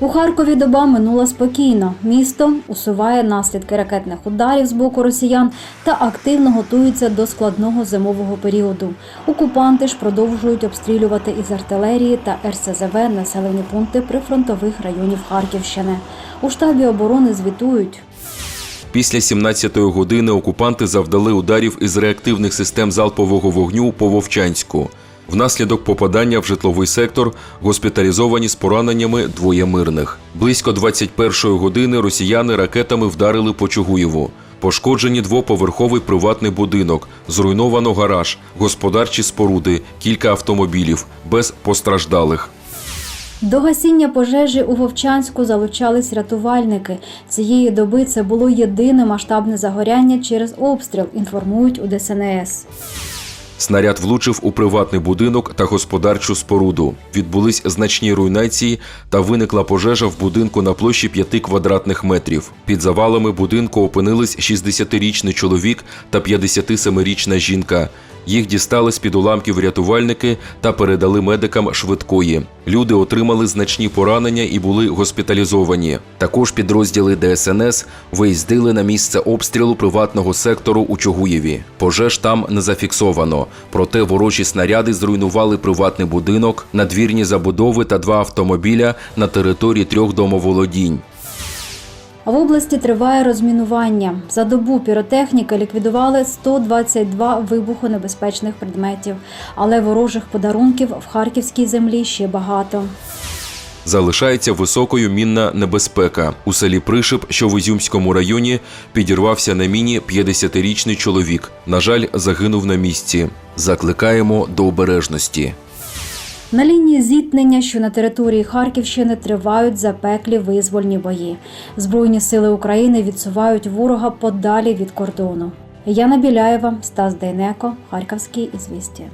У Харкові доба минула спокійно. Місто усуває наслідки ракетних ударів з боку росіян та активно готується до складного зимового періоду. Окупанти ж продовжують обстрілювати із артилерії та РСЗВ населені пункти прифронтових районів Харківщини. У штабі оборони звітують. Після 17-ї години окупанти завдали ударів із реактивних систем залпового вогню по Вовчанську. Внаслідок попадання в житловий сектор госпіталізовані з пораненнями двоє мирних. Близько 21-ї години росіяни ракетами вдарили по Чугуєву. Пошкоджені двоповерховий приватний будинок, зруйновано гараж, господарчі споруди, кілька автомобілів, без постраждалих. До гасіння пожежі у Вовчанську залучались рятувальники. Цієї доби це було єдине масштабне загоряння через обстріл, інформують у ДСНС. Снаряд влучив у приватний будинок та господарчу споруду. Відбулись значні руйнації та виникла пожежа в будинку на площі 5 квадратних метрів. Під завалами будинку опинились 60-річний чоловік та 57-річна жінка. Їх дістали з під уламків рятувальники та передали медикам швидкої. Люди отримали значні поранення і були госпіталізовані. Також підрозділи ДСНС виїздили на місце обстрілу приватного сектору у Чугуєві. Пожеж там не зафіксовано. Проте ворожі снаряди зруйнували приватний будинок, надвірні забудови та два автомобіля на території трьох домоволодінь. В області триває розмінування. За добу піротехніки ліквідували 122 вибухонебезпечних предметів, але ворожих подарунків в харківській землі ще багато. Залишається високою мінна небезпека. У селі Пришип, що в Ізюмському районі, підірвався на міні 50-річний чоловік. На жаль, загинув на місці. Закликаємо до обережності. На лінії зіткнення, що на території Харківщини тривають запеклі визвольні бої. Збройні сили України відсувають ворога подалі від кордону. Яна Біляєва, Стас Дейнеко, Харківські ізвістія.